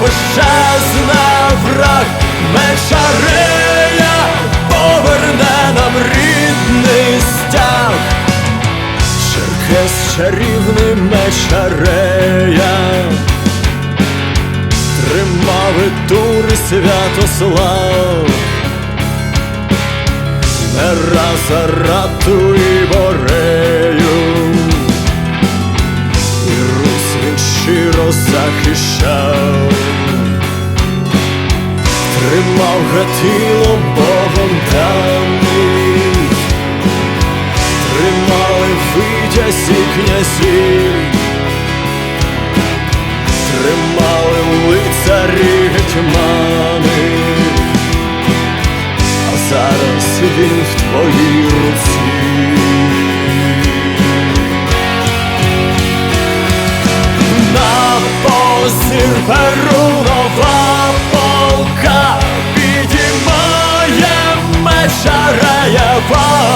пощезне враг, Мечарея поверне нам рідний стяг, Черкес чарівний мешарея, тримав і тури святослав, не раз за рату і борею, і Русь він щиро захищав тримав гатило Богом даний, тримали витязь і князі, тримали лицарі гетьмани, а зараз він в твоїй руці. На позір перунова fall